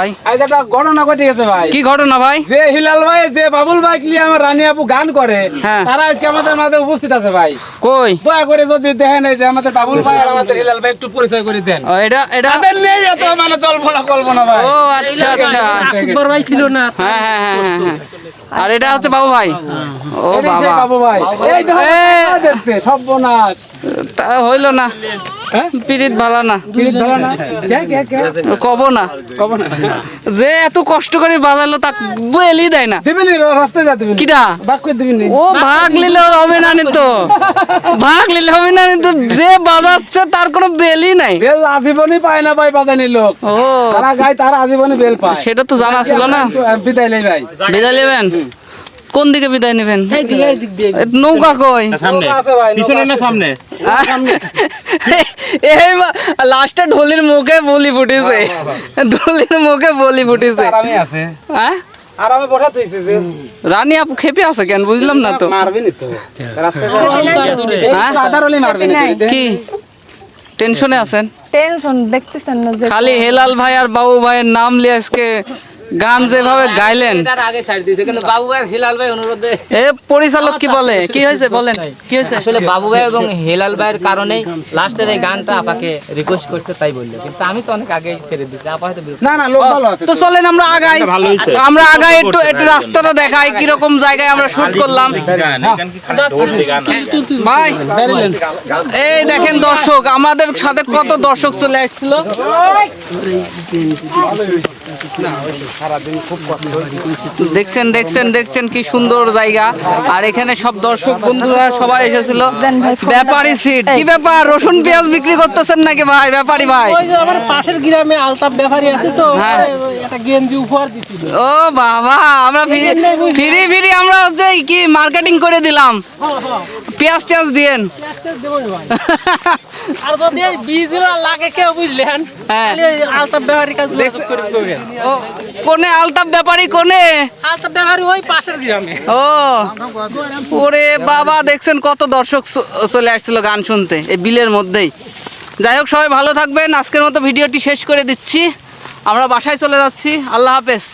ভাই? আজ একটা ঘটনা ঘটে গেছে ভাই। কি ঘটনা ভাই? যে হিলাল ভাই যে বাবুল ভাই নিয়ে আমার রানী আপু গান করে হ্যাঁ। তারা আজকে আমাদের মাঝে উপস্থিত আছে ভাই। কই? দয়া করে যদি দেখেন এই যে আমাদের বাবুল ভাই আর আমাদের হিলাল ভাই একটু পরিচয় করে দেন। ও, এটা এটা তাদের নেই এত মানে জল্পনা কল্পনা ভাই। ও আচ্ছা আচ্ছা। বড় ভাই ছিল না। হ্যাঁ হ্যাঁ হ্যাঁ হ্যাঁ হ্যাঁ। আর এটা হচ্ছে বাবু ভাই? ও বাবা। বাবু ভাই। এই দেখো সর্বনাশ। তা হইল না। পিরিত ভালো না। পিরিত কব না। কব না। যে এত কষ্ট করে বাজালো তা বলি দেয় না। দিবিনি রাস্তায় যা দিবিনি কিটা বাক করে দিবিনি ও ভাগ নিলে হবে না নি তো। ভাগ নিলে হবে না নি তো। যে বাজাচ্ছে তার কোনো বেলই নাই। বেল আজীবনই পায় না ভাই বাজানি লোক। ও। তারা গায় তারা আজীবনই বেল পায়। সেটা তো জানা ছিল না। বিদায় নেই ভাই। বিদায় নেবেন? কোন দিকে বিদায় নেবেন? এই দিকে এই দিক দিয়ে এ, নৌকা কই? সামনে। নৌকা আছে ভাই, নৌকা পিছনে না সামনে? এই লাস্টে ঢোলির মুখে বলি ফুটেছে। ঢোলির মুখে বলি ফুটেছে। হ্যাঁ আরামে বসা তুইছে যে। রানী আপু খেপে আছে কেন? বুঝলাম না তো। মারবি নি তো। রাস্তায় হ্যাঁ? মারবি নি। কি? টেনশনে আছেন? টেনশন দেখতেছেন না খালি হেলাল ভাই আর বাবু ভাইয়ের নাম নিয়ে আজকে গান যেভাবে গাইলেন। আগে ছাড় দিয়েছে কিন্তু বাবু ভাই হিলাল ভাই অনুরোধে এ পরিচালক কি বলে? কি হয়েছে বলেন? কি হয়েছে? আসলে বাবু ভাই এবং হেলাল ভাইয়ের কারণেই লাস্টের এই গানটা আপাকে রিকোয়েস্ট করছে তাই বলল। কিন্তু আমি তো অনেক আগেই ছেড়ে দিচ্ছি আপা হয়তো না না লোক ভালো আছে তো চলেন আমরা আগাই। আমরা আগাই একটু একটু রাস্তাটা দেখাই কীরকম জায়গায় আমরা শুট করলাম। কি ভাই এই দেখেন দর্শক আমাদের সাথে কত দর্শক চলে আসছিল? দেখছেন দেখছেন দেখছেন কি সুন্দর জায়গা। আর এখানে সব দর্শক বন্ধুরা সবাই এসেছিল। ব্যাপারী সিট কি ব্যাপার? রসুন পেঁয়াজ বিক্রি করতেছেন নাকি ভাই? ব্যাপারী ভাই। আমার পাশের গ্রামে আলতাপ ব্যাপারী আছে তো হ্যাঁ। ও বাবা আমরা ফিরি ফিরি ফিরি আমরা হচ্ছে কি মার্কেটিং করে দিলাম। পেঁয়াজ টেয়াজ দিয়েন। আর যদি এই লাগে কেউ বুঝলেন হ্যাঁ। করবেন ও কোনে ব্যাপারী কোনে? ব্যাপারী ওই পাশের গ্রামে। ও ওরে বাবা দেখছেন কত দর্শক চলে আসছিল গান শুনতে এই বিলের মধ্যেই। যাই হোক সবাই ভালো থাকবেন। আজকের মতো ভিডিওটি শেষ করে দিচ্ছি। আমরা বাসায় চলে যাচ্ছি। আল্লাহ হাফেজ।